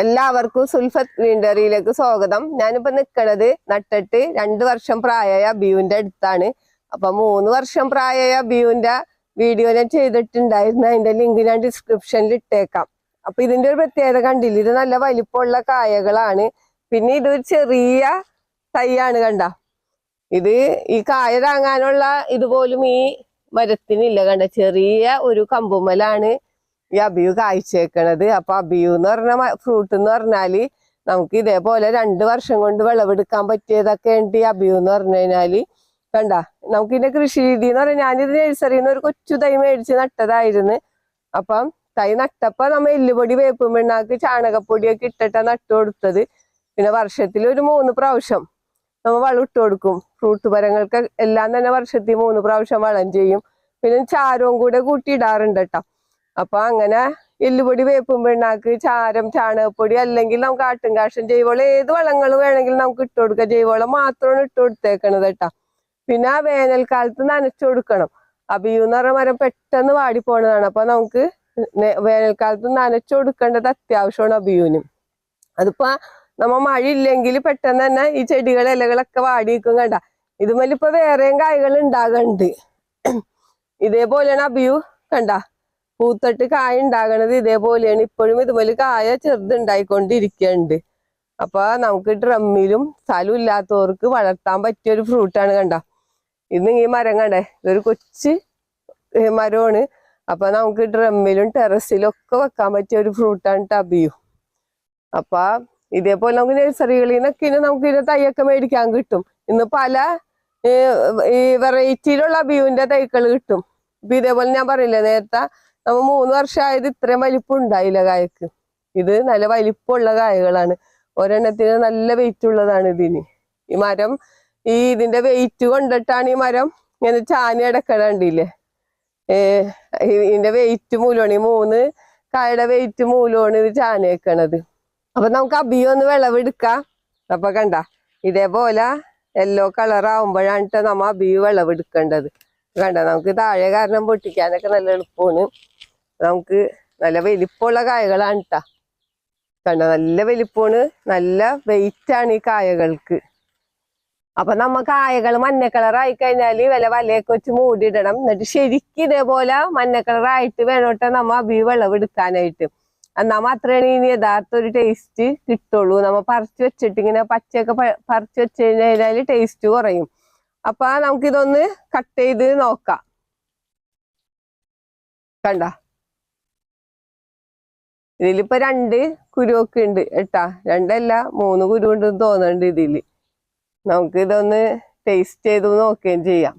എല്ലാവർക്കും സുൽഫത്ത് വീണ്ടറിയിലേക്ക് സ്വാഗതം. ഞാനിപ്പോ നിക്കണത് നട്ടിട്ട് രണ്ടു വർഷം പ്രായമായ ബിയുവിന്റെ അടുത്താണ്. അപ്പൊ മൂന്ന് വർഷം പ്രായമായ ബിയുവിന്റെ വീഡിയോ ഞാൻ ചെയ്തിട്ടുണ്ടായിരുന്നു. അതിന്റെ ലിങ്ക് ഞാൻ ഡിസ്ക്രിപ്ഷനിൽ ഇട്ടേക്കാം. അപ്പൊ ഇതിന്റെ ഒരു പ്രത്യേകത കണ്ടില്ല? ഇത് നല്ല വലിപ്പമുള്ള കായകളാണ്. പിന്നെ ഇതൊരു ചെറിയ തൈയാണ് കണ്ട. ഇത് ഈ കായ താങ്ങാനുള്ള ഇതുപോലും ഈ മരത്തിനില്ല കണ്ട. ചെറിയ ഒരു കമ്പുമ്മലാണ് ഈ അബിയു കായ്ച്ചേക്കണത്. അപ്പൊ അബിയു എന്ന് പറഞ്ഞ ഫ്രൂട്ട് എന്ന് പറഞ്ഞാൽ നമുക്ക് ഇതേപോലെ രണ്ട് വർഷം കൊണ്ട് വിളവെടുക്കാൻ പറ്റിയതൊക്കെ ഉണ്ട് ഈ അബിയു എന്ന് പറഞ്ഞു കഴിഞ്ഞാൽ. കണ്ട? നമുക്ക് ഇതിന്റെ കൃഷി രീതി എന്ന് പറഞ്ഞാൽ ഞാനിത് നഴ്സറിയിൽ നിന്ന് ഒരു കൊച്ചു തൈ മേടിച്ച് നട്ടതായിരുന്നു. അപ്പം തൈ നട്ടപ്പോ നമ്മ എല്ലുപൊടി വേപ്പും പിണ്ണാക്ക് ചാണകപ്പൊടിയൊക്കെ ഇട്ടിട്ടാ നട്ടു കൊടുത്തത്. പിന്നെ വർഷത്തിൽ ഒരു മൂന്ന് പ്രാവശ്യം നമ്മൾ വളം ഇട്ട് കൊടുക്കും. ഫ്രൂട്ട് മരങ്ങൾക്ക് എല്ലാം തന്നെ വർഷത്തിൽ മൂന്ന് പ്രാവശ്യം വളം ചെയ്യും. പിന്നെ ചാരവും കൂടെ കൂട്ടി ഇടാറുണ്ട് കേട്ടോ. അപ്പൊ അങ്ങനെ എല്ലുപൊടി വേപ്പും പിണ്ണാക്ക് ചാരം ചാണകപ്പൊടി അല്ലെങ്കിൽ നമുക്ക് ആട്ടും കാഷം ജൈവവളം ഏത് വളങ്ങൾ വേണമെങ്കിലും നമുക്ക് ഇട്ട് കൊടുക്കാം. ജൈവവളം മാത്രമാണ് ഇട്ട് കൊടുത്തേക്കണത് കേട്ടോ. പിന്നെ ആ വേനൽക്കാലത്ത് നനച്ചു കൊടുക്കണം. അബിയു എന്ന് പറഞ്ഞ മരം പെട്ടെന്ന് വാടി പോണതാണ്. അപ്പൊ നമുക്ക് വേനൽക്കാലത്ത് നനച്ചു കൊടുക്കേണ്ടത് അത്യാവശ്യമാണ് അബിയുവിനും അതിപ്പോ നമ്മ മഴ ഇല്ലെങ്കിൽ പെട്ടെന്ന് തന്നെ ഈ ചെടികൾ ഇലകളൊക്കെ വാടി നിൽക്കും കണ്ട. ഇതുമല്ലിപ്പോ വേറെയും കായകൾ ഉണ്ടാകണ്ട് ഇതേപോലെയാണ് അബിയു കണ്ട. പൂത്തട്ട് കായ ഉണ്ടാകണത് ഇതേപോലെയാണ്. ഇപ്പോഴും ഇതുപോലെ കായ ചെറുതുണ്ടായിക്കൊണ്ടിരിക്കുന്നുണ്ട് അപ്പൊ നമുക്ക് ഡ്രമ്മിലും സ്ഥലം ഇല്ലാത്തവർക്ക് വളർത്താൻ പറ്റിയ ഒരു ഫ്രൂട്ടാണ് കണ്ട. ഇന്ന് ഈ മരം കണ്ടേ? ഇതൊരു കൊച്ചു മരമാണ്. അപ്പൊ നമുക്ക് ഡ്രമ്മിലും ടെറസിലും ഒക്കെ വെക്കാൻ പറ്റിയ ഒരു ഫ്രൂട്ടാണ് ടബിയു. അപ്പൊ ഇതേപോലെ നമുക്ക് നഴ്സറികളിൽ നിന്നൊക്കെ ഇനി നമുക്ക് ഇതിന്റെ തൈയൊക്കെ മേടിക്കാൻ കിട്ടും. ഇന്ന് പല ഈ വെറൈറ്റിയിലുള്ള അബിയുവിന്റെ തൈകൾ കിട്ടും. ഇപ്പൊ ഇതേപോലെ ഞാൻ പറയില്ലേ നേരത്തെ നമ്മ മൂന്ന് വർഷമായത് ഇത്രയും വലിപ്പം ഉണ്ടായില്ല കായക്ക് ഇത് നല്ല വലിപ്പമുള്ള കായകളാണ് ഒരെണ്ണത്തിന് നല്ല വെയിറ്റ് ഉള്ളതാണ് ഇതിന്. ഈ മരം ഈ ഇതിന്റെ വെയിറ്റ് കൊണ്ടിട്ടാണ് ഈ മരം ഇങ്ങനെ ചാനി അടക്കണണ്ടില്ലേ ഏർ ഇതിന്റെ വെയിറ്റ് മൂലമാണ്. ഈ മൂന്ന് കായയുടെ വെയിറ്റ് മൂലമാണ് ഇത് ചാനി വെക്കണത് അപ്പൊ നമുക്ക് അബിയോ ഒന്ന് വിളവെടുക്കാം. അപ്പൊ കണ്ട ഇതേപോലെ യെല്ലോ കളർ ആവുമ്പോഴാണ് നമ്മ അബി വിളവെടുക്കേണ്ടത്. കണ്ട നമുക്ക് താഴെ കാരണം പൊട്ടിക്കാനൊക്കെ നല്ല എളുപ്പമാണ്. നമുക്ക് നല്ല വലിപ്പമുള്ള കായകളാണ് ട്ടാ. കണ്ട? നല്ല വലിപ്പമാണ്. നല്ല വെയിറ്റ് ആണ് ഈ കായകൾക്ക്. അപ്പൊ നമ്മ കായകൾ മഞ്ഞ കളറായി കഴിഞ്ഞാൽ വില വലയൊക്കെ വെച്ച് മൂടിയിടണം. എന്നിട്ട് ശരിക്കും ഇതേപോലെ മഞ്ഞ കളറായിട്ട് വേണോട്ടെ നമ്മ അബി വിളവെടുക്കാനായിട്ട് എന്നാ മാത്രമേ ഇനി യഥാർത്ഥ ഒരു ടേസ്റ്റ് കിട്ടുള്ളൂ. നമ്മ പറിച്ചു വെച്ചിട്ട് ഇങ്ങനെ പച്ചയൊക്കെ പറിച്ചു വെച്ച് കഴിഞ്ഞാൽ ടേസ്റ്റ് കുറയും. അപ്പൊ നമുക്കിതൊന്ന് കട്ട് ചെയ്ത് നോക്കാം. കണ്ട? ഇതിലിപ്പോ രണ്ട് കുരുവൊക്കെ ഉണ്ട് കേട്ടാ. രണ്ടല്ല മൂന്ന് കുരു ഉണ്ടെന്ന് തോന്നുന്നുണ്ട് ഇതിൽ. നമുക്ക് ഇതൊന്ന് ടേസ്റ്റ് ചെയ്ത് നോക്കുകയും ചെയ്യാം.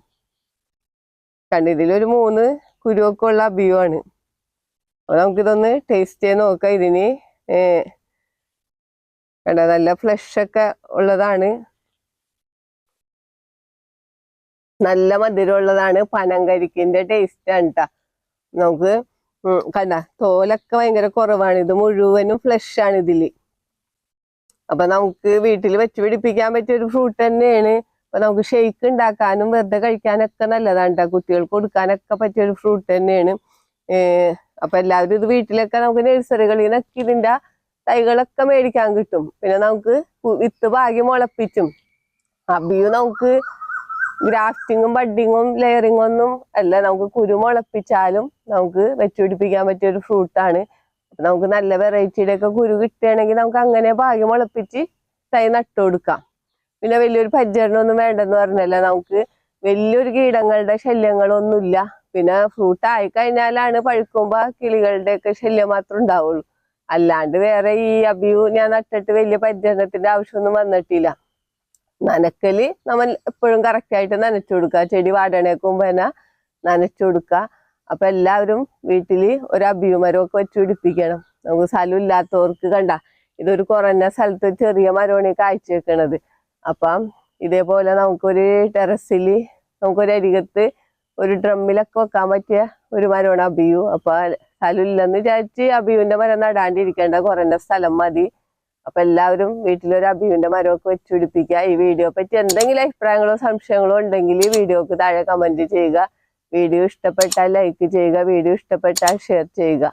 കണ്ട് ഇതിലൊരു മൂന്ന് കുരുവൊക്കെ ഉള്ള അബിയുമാണ് അപ്പൊ നമുക്കിതൊന്ന് ടേസ്റ്റ് ചെയ്ത് നോക്കാം ഇതിന്. കണ്ട? നല്ല ഫ്ലഷ് ഒക്കെ ഉള്ളതാണ്. നല്ല മധുരമുള്ളതാണ്. പനങ്കരിക്കിന്റെ ടേസ്റ്റ് ആണ് ട്ടാ. നമുക്ക് കണ്ട. തോലൊക്കെ ഭയങ്കര കുറവാണ്. ഇത് മുഴുവനും ഫ്ലഷ് ആണ് ഇതിൽ. അപ്പൊ നമുക്ക് വീട്ടിൽ വെച്ച് പിടിപ്പിക്കാൻ പറ്റിയ ഒരു ഫ്രൂട്ട് തന്നെയാണ്. അപ്പൊ നമുക്ക് ഷെയ്ക്ക് ഉണ്ടാക്കാനും വെറുതെ കഴിക്കാനൊക്കെ നല്ലതാണ് ട്ടാ. കുട്ടികൾക്ക് കൊടുക്കാനൊക്കെ പറ്റിയ ഒരു ഫ്രൂട്ട് തന്നെയാണ്. അപ്പൊ എല്ലാവരും ഇത് വീട്ടിലൊക്കെ നമുക്ക് നഴ്സറികളിൽ നിന്നൊക്കെ ഇതിന്റെ തൈകളൊക്കെ മേടിക്കാൻ കിട്ടും. പിന്നെ നമുക്ക് വിത്ത് ഭാഗ്യം മുളപ്പിച്ചും. അബിയു നമുക്ക് ഗ്രാഫ്റ്റിങ്ങും ബഡിങ്ങും ലെയറിങ്ങും ഒന്നും അല്ല. നമുക്ക് കുരു മുളപ്പിച്ചാലും നമുക്ക് വെച്ചുപിടിപ്പിക്കാൻ പറ്റിയ ഒരു ഫ്രൂട്ടാണ്. അപ്പൊ നമുക്ക് നല്ല വെറൈറ്റിയുടെ ഒക്കെ കുരു കിട്ടുകയാണെങ്കിൽ നമുക്ക് അങ്ങനെ ഭാഗ്യം മുളപ്പിച്ച് തൈ നട്ടു കൊടുക്കാം. പിന്നെ വലിയൊരു പരിചരണമൊന്നും വേണ്ടെന്ന് പറഞ്ഞല്ല. നമുക്ക് വലിയൊരു കീടങ്ങളുടെ ശല്യങ്ങളൊന്നുമില്ല. പിന്നെ ഫ്രൂട്ട് ആയി കഴിഞ്ഞാലാണ് പഴുക്കുമ്പോ കിളികളുടെ ഒക്കെ ശല്യം മാത്രം ഉണ്ടാവുള്ളൂ. അല്ലാണ്ട് വേറെ ഈ അബിയു ഞാൻ നട്ടിട്ട് വലിയ പരിചരണത്തിന്റെ ആവശ്യമൊന്നും വന്നിട്ടില്ല. നനക്കൽ നമ്മൾ എപ്പോഴും കറക്റ്റ് ആയിട്ട് നനച്ചു കൊടുക്കുക. ചെടി വാടണേക്കും മുമ്പ് തന്നെ നനച്ചു കൊടുക്കുക. അപ്പൊ എല്ലാവരും വീട്ടിൽ ഒരു അഭിയുമരം ഒക്കെ വെച്ച് പിടിപ്പിക്കണം. നമുക്ക് സ്ഥലം ഇല്ലാത്തവർക്ക് കണ്ട ഇതൊരു കുറഞ്ഞ സ്ഥലത്ത് ചെറിയ മരമാണ് കാഴ്ച വെക്കണത്. അപ്പം ഇതേപോലെ നമുക്കൊരു ടെറസിൽ നമുക്കൊരു അരികത്ത് ഒരു ഡ്രമ്മിലൊക്കെ വെക്കാൻ പറ്റിയ ഒരു മരമാണ് അബിയു. അപ്പൊ സ്ഥലം ഇല്ലെന്ന് വിചാരിച്ച് അഭിയുവിന്റെ മരം നടാണ്ടിരിക്കേണ്ട കുറഞ്ഞ സ്ഥലം മതി. അപ്പൊ എല്ലാവരും വീട്ടിലൊരു അബിയുവിന്റെ മരമൊക്കെ വെച്ച് പിടിപ്പിക്കുക. ഈ വീഡിയോ പറ്റി എന്തെങ്കിലും അഭിപ്രായങ്ങളോ സംശയങ്ങളോ ഉണ്ടെങ്കിൽ ഈ വീഡിയോക്ക് താഴെ കമന്റ് ചെയ്യുക. വീഡിയോ ഇഷ്ടപ്പെട്ടാൽ ലൈക്ക് ചെയ്യുക. വീഡിയോ ഇഷ്ടപ്പെട്ടാൽ ഷെയർ ചെയ്യുക.